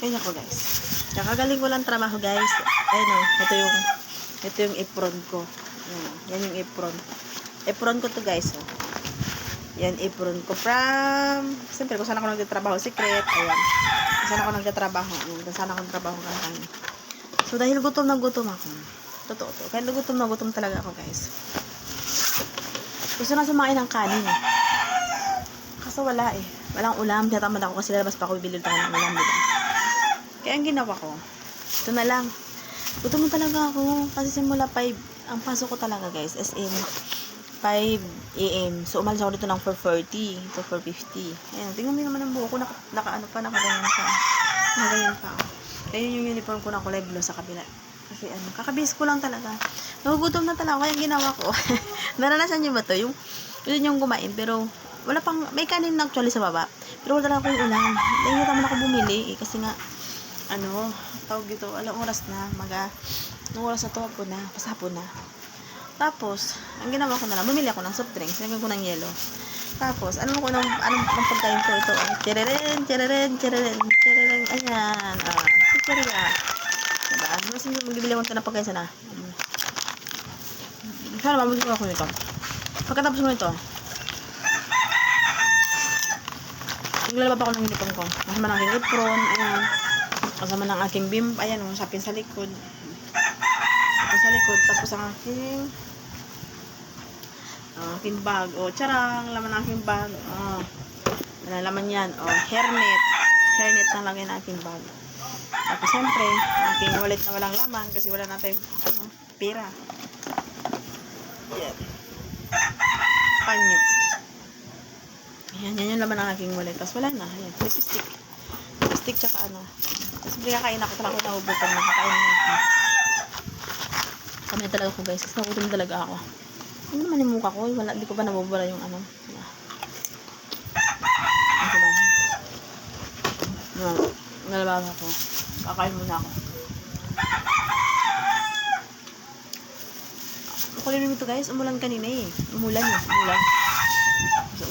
Ganyan ko guys. Kakagaling ko lang trabaho guys. Ayun o, ito yung, ito yung apron ko. Yan, yan yung apron. Apron ko to guys oh. Yan apron ko from, siyempre kung saan ako nagtatrabaho, secret, ayan. Kung saan ako nagtatrabaho, ayan, kung saan ako nagtatrabaho kang So dahil gutom na gutom ako. Totoo to. Kaya gutom na gutom talaga ako guys. Gusto na sumain ng kanin eh. Kaso wala eh. Walang ulam. Tinatamad ako kasi lalabas pa ako bibili ng ulam, diba? Kaya ang ginawa ko, ito na lang. Gutom talaga ako. Kasi simula 5, ang pasok ko talaga guys, as in 5 a.m. So, umalis ako dito ng 4.40 to 4.50. Ayan, tingnan mo naman ang buho ko. Naka, naka ano pa, nakaganyan pa. Nakaganyan pa ako. Kaya yun yung uniform ko na kulay blue sa kabila. Kasi ano, kakabis ko lang talaga. Nagugutom na talaga. Kaya ginawa ko. Naranasan niyo ba to? Yung, yun yung kumain. Pero, wala pang, may kanin na actually sa baba. Pero wala talaga akong ulam. Dahil naman ako bumili. Eh, kasi nga, ano, tawag dito, alam oras na, maga, nung oras na to, hapon na, pasapon na. Tapos, ang ginawa ko na lang, bumili ako ng soft drinks, nilagyan ko ng yelo. Tapos, ano ko ng, anong, anong pagkain ko ito? Oh, Chereren, chereren, chereren, chereren, ayan, ah, si cherera. Diba? Mas hindi magbibili ako ng pagkain sana. Hmm. Sana mabili ko ako nito. Pagkatapos ko nito, naglalaba pa ako ng uniform ko. Kasama ng aking apron, ayan. Kasama ng aking bim, ayan, yung sapin sa likod. Sapin sa likod, tapos ang aking ang aking bag. O, charang, laman ng aking bag. O, ano laman yan? O, hairnet. Hairnet na lagay ng aking bag. Tapos, siyempre, aking wallet na walang laman kasi wala natin, ano, pera. Yan. Panyo. Ayan, yan yung laman ng aking wallet. Tapos, wala na. Ayan, lipstick. Lipstick tsaka ano. Tapos, kakain ako. Talaga ako nahubukan na. Kakain na ako. Kami talaga ako, guys. Kasi nagutom talaga ako. Ano naman yung mukha ko? Wala, di ko pa nabubura yung ano. Ano ba? Ano, nalabas ako. Kakain muna ako. Makulit ito guys. Umulan kanina eh. Umulan eh. Umulan. Sa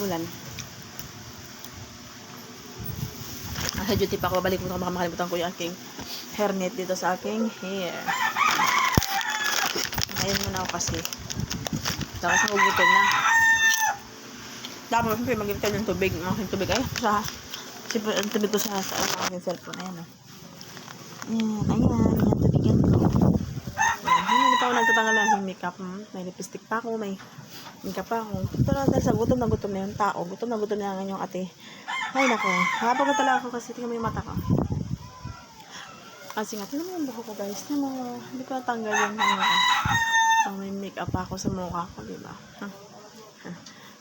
Nasa duty pa ako. Balik mo ito. Baka makalimutan ko yung aking hairnet dito sa aking hair. Ngayon muna ako kasi. Tapos nagugutom na. Dapat siyempre mag tayo ng tubig. Ang aking tubig ay sa siyempre ang tubig ko sa, sa ang aking cellphone. Ayan o. Ayan, ayan. Ayan, tubigan ko. Ayan, hindi pa ako nagtatanggal ng makeup. Hmm. May lipstick pa ako, may makeup pa ako. Pero dahil sa gutom na gutom na yung tao, gutom na gutom na yung ate. Ay nako, habang talaga ako kasi tingnan mo yung mata ko. Kasi nga, tingnan mo yung buhok ko guys. Tingnan mo, hindi ko natanggal yung ano ko. Ang may makeup ako sa mukha ko, di ba?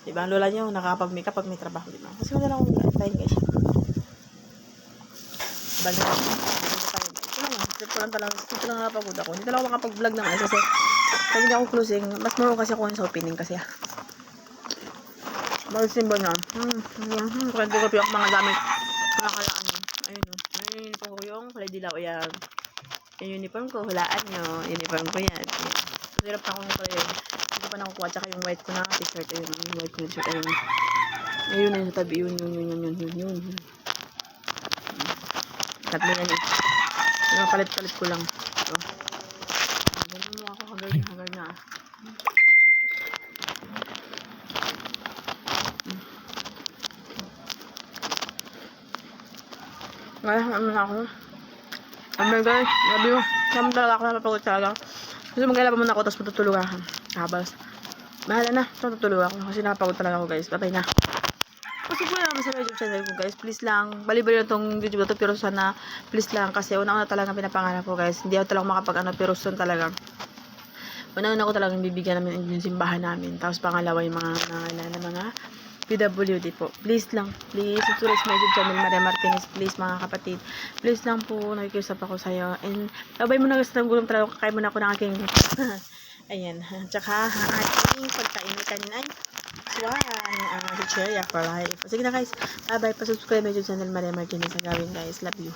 Di ba? Ang lola niyo, nakapag-makeup pag may trabaho, di ba? Kasi wala lang akong time guys. Balik ako. Ito lang, trip ko lang talaga. Ito lang napagod ako. Hindi talaga makapag-vlog ano kasi pag hindi ako closing, mas more kasi ako sa opening kasi ah. Bakit simba na? Hmm, hmm, hmm. Kwento ko yung mga gamit. Nakalaan yun. Ayun o. Ayun yung ko yung kulay dilaw. Ayan. Yung uniform ko, hulaan nyo. Uniform ko yan. Ayan. Hirap na ako ng kulay yun. Hindi ko pa nakukuha. Tsaka yung white ko na t-shirt. Ayun. Yung white ko na t-shirt. Ayun. Ayun na yung tabi. Yun, yun, yun, yun, yun, yun, yun. Tatlo yan eh. Palit-palit ko lang. Ito. Ganun mo ako. Hagar na, hagar na. Kaya ano na ako. Oh my God, grabe mo. Kaya talaga ako napapagod talaga. Kasi maglalaba muna ako, tapos matutulog ako. Habas. Bahala na. Ito tutulog ako. Kasi napapagod talaga ako guys. Patay na. Kasi po naman sa YouTube channel ko guys. Please lang. Bali-bali na tong YouTube na to. Pero sana, please lang. Kasi una-una talaga pinapangarap ko guys. Hindi ako talaga makapag ano. Pero soon talaga. Una-una ko talagang bibigyan namin yung simbahan namin. Tapos pangalawa yung mga nangangailangan na mga PWD po. Please lang, please, subscribe sa my YouTube channel, Maria Martinez, please mga kapatid. Please lang po, nakikiusap ako sa'yo. And, babay mo na gusto ng gutom talaga, kakain mo na ako ng aking, ayan, tsaka, ang aking pagkain ni kanina ay, swan, ang uh, chicheria for life. Sige na guys, bye bye, pa-subscribe my YouTube channel, Maria Martinez, sa gawin guys, love you.